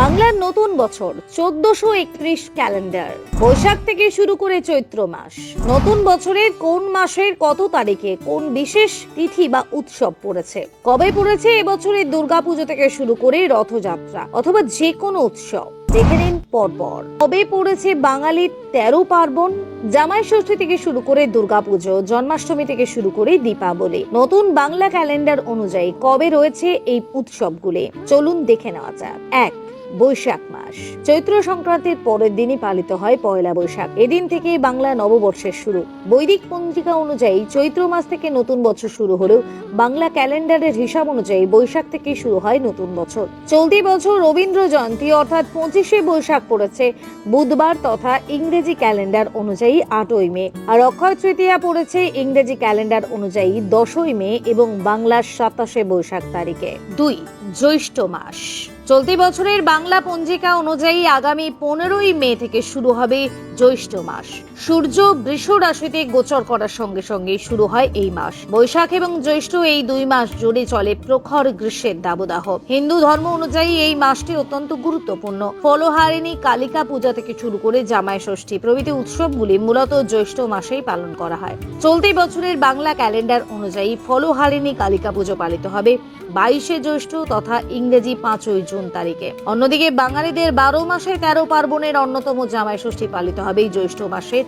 বাংলার নতুন বছর, চোদ্দশো একত্রিশ ক্যালেন্ডার। বৈশাখ থেকে শুরু করে চৈত্র মাস। নতুন বছরের কোন মাসের কত তারিখে কোন বিশেষ তিথি বা উৎসব পড়েছে? কবে পড়েছে এবছরের দুর্গাপুজো থেকে শুরু করে রথযাত্রা অথবা যে কোনো উৎসব? দেখে নিন পরপর। কবে পড়েছে বাঙালির তেরো পার্বণ? জামাই ষষ্ঠী থেকে শুরু করে দুর্গাপুজো, জন্মাষ্টমী থেকে শুরু করে দীপাবলি। নতুন বাংলা ক্যালেন্ডার অনুযায়ী কবে রয়েছে এই উৎসবগুলি? চলুন দেখে নেওয়া যাক। এক বৈশাখ মাস। চৈত্র সংক্রান্তির পরের দিনই পালিত হয় পয়লা বৈশাখ। এদিন থেকেই বাংলা নববর্ষের শুরু। বৈদিক পঞ্জিকা অনুযায়ী চৈত্র মাস থেকে নতুন বছর শুরু হলেও বাংলা ক্যালেন্ডারের হিসাব অনুযায়ী বৈশাখ থেকে শুরু হয় নতুন বছর। চলতি বছর রবীন্দ্র জয়ন্তী অর্থাৎ পঁচিশে বৈশাখ পড়েছে। বুধবার তথা ইংরেজি ক্যালেন্ডার অনুযায়ী আটই মে। আর অক্ষয় তৃতীয়া পড়েছে ইংরেজি ক্যালেন্ডার অনুযায়ী দশই মে এবং বাংলার সাতাশে বৈশাখ তারিখে। দুই, জ্যৈষ্ঠ মাস। চলতি বছরের বাংলা পঞ্জিকা অনুযায়ী আগামী পনেরোই মে থেকে শুরু হবে জ্যৈষ্ঠ মাস। সূর্য বৃষ রাশিতে গোচর করার সঙ্গে সঙ্গে শুরু হয় এই মাস। বৈশাখ এবং জ্যৈষ্ঠ এই দুই মাস জুড়ে চলে প্রখর গ্রীষ্মের দাবদাহ। হিন্দু ধর্ম অনুযায়ী এই মাসটি অত্যন্ত গুরুত্বপূর্ণ। ফলহারিণী কালিকা পূজা থেকে শুরু করে জামাই ষষ্ঠী প্রভৃতি উৎসবগুলি মূলত জ্যৈষ্ঠ মাসেই পালন করা হয়। চলতি বছরের বাংলা ক্যালেন্ডার অনুযায়ী ফলহারিণী কালিকা পুজো পালিত হবে। বাইশে জ্যৈষ্ঠ তথা ইংরেজি পাঁচই জুন তারিখে। অন্যদিকে বাঙালিদের বারো মাসে তেরো পার্বণের অন্যতম জামাই ষষ্ঠী পালিত হবে এই জ্যৈষ্ঠ মাসের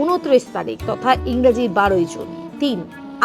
উনত্রিশ তারিখ তথা ইংরেজি বারোই জুন। তিন,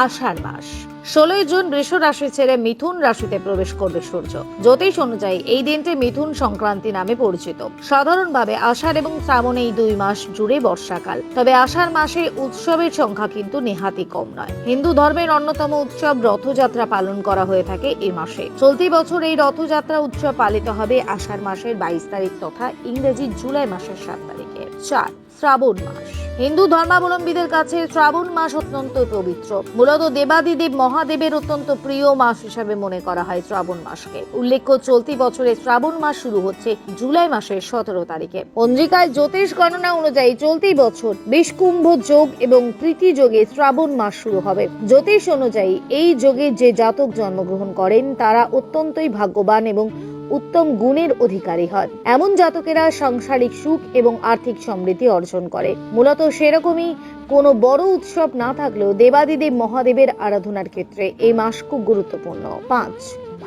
আষাঢ় মাস। ষোলোই জুন বৃষ রাশি ছেড়ে মিথুন রাশিতে প্রবেশ করবে সূর্য। জ্যোতিষ অনুযায়ী এই দিনটি মিথুন সংক্রান্তি নামে পরিচিত। সাধারণভাবে আষাঢ় এবং শ্রাবণ এই দুই মাস জুড়ে বর্ষাকাল। তবে আষাঢ় মাসে উৎসবের সংখ্যা কিন্তু নেহাতি কম নয়। হিন্দু ধর্মের অন্যতম উৎসব রথযাত্রা পালন করা হয়ে থাকে এ মাসে। চলতি বছর এই রথযাত্রা উৎসব পালিত হবে আষাঢ় মাসের বাইশ তারিখ তথা ইংরেজি জুলাই মাসের সাত তারিখে। চার, শ্রাবণ মাস। হিন্দু ধর্মাবলম্বীদের কাছে শ্রাবণ মাস অত্যন্ত পবিত্র। মূলত দেবাদিদেব মহাদেবের অত্যন্ত প্রিয় মাস হিসাবে মনে করা হয় শ্রাবণ মাসকে। উল্লেখ্য, চলতি বছরে শ্রাবণ মাস শুরু হচ্ছে জুলাই মাসের সতেরো তারিখে। পঞ্জিকায় জ্যোতিষ গণনা অনুযায়ী চলতি বছর বিষকুম্ভ যোগ এবং প্রীতি যোগে শ্রাবণ মাস শুরু হবে। জ্যোতিষ অনুযায়ী এই যোগে যে জাতক জন্মগ্রহণ করেন, তারা অত্যন্তই ভাগ্যবান এবং উত্তম গুণের অধিকারী হন। এমন জাতকেরা সাংসারিক সুখ এবং আর্থিক সমৃদ্ধি অর্জন করে। মূলত সেরকমই কোনো বড় উৎসব না থাকলেও দেবাদিদেব মহাদেবের আরাধনার ক্ষেত্রে এই মাস খুব গুরুত্বপূর্ণ। পাঁচ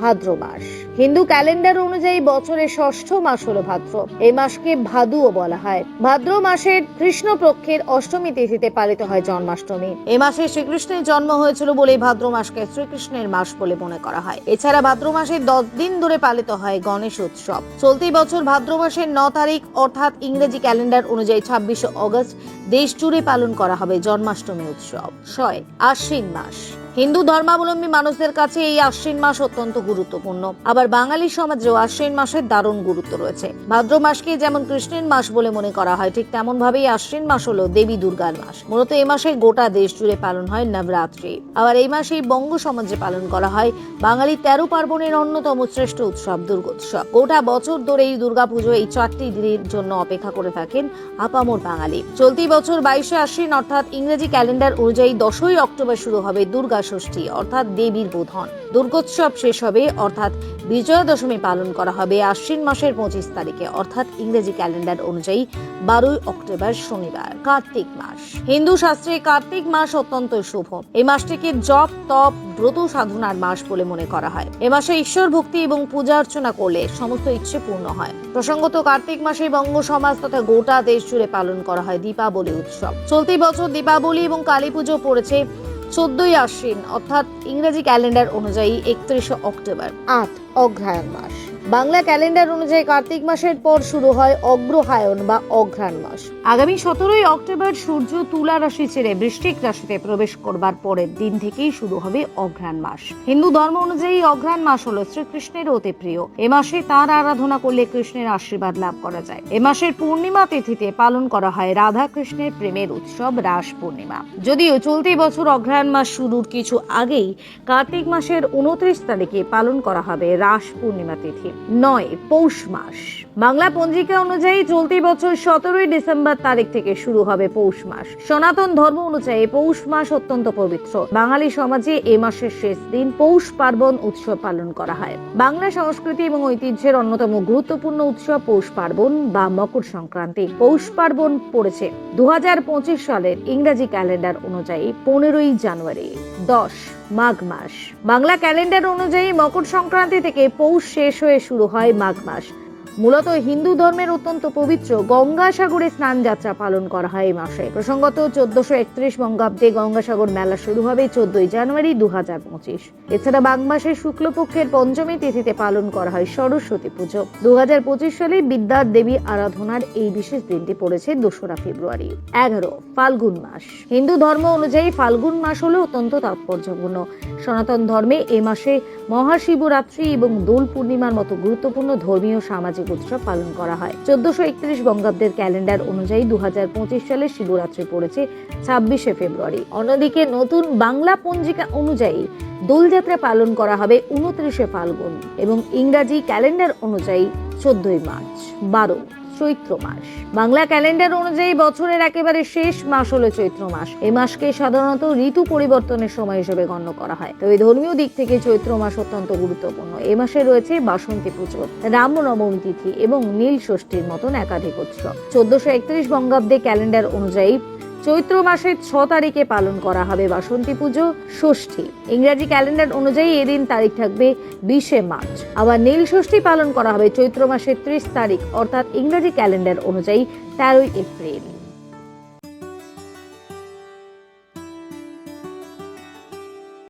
ভাদ্র মাস। হিন্দু ক্যালেন্ডার অনুযায়ী বছরের ষষ্ঠ মাস হলো ভাদ্র। এই মাসকে ভাদুও বলা হয়। ভাদ্র মাসের কৃষ্ণপক্ষের অষ্টমী তিথিতে পালিত হয় জন্মাষ্টমী। এই মাসে শ্রীকৃষ্ণের জন্ম হয়েছিল বলে ভাদ্র মাসকে শ্রীকৃষ্ণের মাস বলে মনে করা হয়। এছাড়া ভাদ্র মাসে দশ দিন ধরে পালিত হয় গণেশ উৎসব। চলতি বছর ভাদ্র মাসের ন তারিখ, অর্থাৎ ইংরেজি ক্যালেন্ডার অনুযায়ী ছাব্বিশে অগস্ট দেশ জুড়ে পালন করা হবে জন্মাষ্টমী উৎসব। ছয়, আশ্বিন মাস। হিন্দু ধর্মাবলম্বী মানুষদের কাছে এই আশ্বিন মাস অত্যন্ত গুরুত্বপূর্ণ। আবার বাঙালি সমাজেও আশ্বিন মাসের দারুণ গুরুত্ব রয়েছে। ভাদ্র মাসকে যেমন কৃষ্ণের মাস বলে মনে করা হয়, ঠিক তেমন ভাবেই আশ্বিন মাস হলো দেবী দুর্গার মাস। মূলত এই মাসে গোটা দেশ জুড়ে পালন হয় নবরাত্রি। আবার এই মাসেই বঙ্গ সমাজে পালন করা হয় বাঙালি তেরো পার্বণের অন্যতম শ্রেষ্ঠ উৎসব, দুর্গোৎসব। গোটা বছর ধরে এই দুর্গাপুজো এই চারটি দিনের জন্য অপেক্ষা করে থাকেন আপামর বাঙালি। চলতি বছর বাইশে আশ্বিন, অর্থাৎ ইংরেজি ক্যালেন্ডার অনুযায়ী দশই অক্টোবর শুরু হবে দুর্গা ষষ্ঠী, অর্থাৎ দেবীর বোধন। দুর্গোৎসব শেষ হবে, অর্থাৎ বিজয়া দশমী পালন করা হবে আশ্বিন মাসের পঁচিশ তারিখে, অর্থাৎ ইংরেজি ক্যালেন্ডার অনুযায়ী বারোই অক্টোবর শনিবার, কার্তিক মাস। হিন্দু শাস্ত্রে কার্তিক মাস অত্যন্ত শুভ। এই মাসটিকে জপ, তপ, ব্রত সাধনার মাস বলে মনে করা হয়। এ মাসে ঈশ্বর ভক্তি এবং পূজা অর্চনা করলে সমস্ত ইচ্ছে পূর্ণ হয়। প্রসঙ্গত কার্তিক মাসে বঙ্গ সমাজ তথা গোটা দেশ জুড়ে পালন করা হয় দীপাবলি উৎসব। চলতি বছর দীপাবলি এবং কালী পুজো পড়েছে চোদ্দই আশ্বিন অর্থাৎ ইংরেজি ক্যালেন্ডার অনুযায়ী একত্রিশে অক্টোবর, আট অগ্রহায়ণ মাস। বাংলা ক্যালেন্ডার অনুযায়ী কার্তিক মাসের পর শুরু হয় অগ্রহায়ণ বা অঘ্রাণ মাস। আগামী সতেরোই অক্টোবর সূর্য তুলা রাশি ছেড়ে বৃষ্টিক রাশিতে প্রবেশ করবার পরের দিন থেকেই শুরু হবে অঘ্রাণ মাস। হিন্দু ধর্ম অনুযায়ী অঘ্রাণ মাস হল শ্রীকৃষ্ণের অতি প্রিয়। এ মাসে তার আরাধনা করলে কৃষ্ণের আশীর্বাদ লাভ করা যায়। এ মাসের পূর্ণিমা তিথিতে পালন করা হয় রাধা কৃষ্ণের প্রেমের উৎসব রাস পূর্ণিমা। যদিও চলতি বছর অঘ্রাণ মাস শুরুর কিছু আগেই কার্তিক মাসের উনত্রিশ তারিখে পালন করা হবে রাস পূর্ণিমা তিথি। নয় পৌষ মাস। বাংলা পঞ্জিকা অনুযায়ী চলতি বছর সতেরোই ডিসেম্বর তারিখ থেকে শুরু হবে পৌষ মাস। সনাতন ধর্ম অনুযায়ী পৌষ মাস অত্যন্ত পবিত্র। বাঙালি সমাজে এ মাসের শেষ দিন পৌষ পার্বণ উৎসব পালন করা হয়। বাংলা সংস্কৃতি এবং ঐতিহ্যের অন্যতম গুরুত্বপূর্ণ উৎসব পৌষ পার্বণ বা মকর সংক্রান্তি। পৌষ পার্বণ পড়েছে দু হাজার পঁচিশ সালের ইংরাজি ক্যালেন্ডার অনুযায়ী পনেরোই জানুয়ারি, দশ মাঘ মাস। বাংলা ক্যালেন্ডার অনুযায়ী মকর সংক্রান্তি থেকে পৌষ শেষ হয়ে শুরু হয় মাঘ মাস। মূলত হিন্দু ধর্মের অত্যন্ত পবিত্র গঙ্গাসাগরে স্নান যাত্রা পালন করা হয় এই মাসে। প্রসঙ্গত, চোদ্দশো একত্রিশ বঙ্গাব্দে গঙ্গাসাগর মেলা শুরু হবে চোদ্দই জানুয়ারি দু হাজার পঁচিশ। এছাড়া বাং মাসের শুক্লপক্ষের পঞ্চমী তিথিতে পালন করা হয় সরস্বতী পুজো। দু হাজার পঁচিশ সালে বিদ্যার দেবী আরাধনার এই বিশেষ দিনটি পড়েছে দোসরা ফেব্রুয়ারি। এগারো, ফাল্গুন মাস। হিন্দু ধর্ম অনুযায়ী ফাল্গুন মাস হলো অত্যন্ত তাৎপর্যপূর্ণ। সনাতন ধর্মে এ মাসে মহাশিবরাত্রি এবং দোল পূর্ণিমার মতো গুরুত্বপূর্ণ ধর্মীয় সামাজিক উৎসব পালন করা হয়। চোদ্দশো একত্রিশ বঙ্গাব্দের ক্যালেন্ডার অনুযায়ী দু হাজার পঁচিশ সালে শিবরাত্রি পড়েছে ছাব্বিশে ফেব্রুয়ারি। অন্যদিকে নতুন বাংলা পঞ্জিকা অনুযায়ী দোলযাত্রা পালন করা হবে উনত্রিশে ফাল্গুন এবং ইংরাজি ক্যালেন্ডার অনুযায়ী চোদ্দই মার্চ, বারো চৈত্র মাস। বাংলা ক্যালেন্ডার অনুযায়ী বছরের একেবারে শেষ মাস হলো চৈত্র মাস। এই মাসকে সাধারণত ঋতু পরিবর্তনের সময় হিসেবে গণ্য করা হয়। তবে ধর্মীয় দিক থেকে চৈত্র মাস অত্যন্ত গুরুত্বপূর্ণ। এ মাসে রয়েছে বাসন্তী পুজো, রামনবমী তিথি এবং নীল ষষ্ঠীর মতন একাধিক উৎসব। চোদ্দশো একত্রিশ বঙ্গাব্দে ক্যালেন্ডার অনুযায়ী চৈত্র মাসের ছ তারিখে পালন করা হবে বাসন্তী পুজো, ষষ্ঠী। ইংরাজি ক্যালেন্ডার অনুযায়ী এদিন তারিখ থাকবে বিশে মার্চ। আবার নীল ষষ্ঠী পালন করা হবে চৈত্র মাসের ত্রিশ তারিখ, অর্থাৎ ইংরাজি ক্যালেন্ডার অনুযায়ী তেরোই এপ্রিল।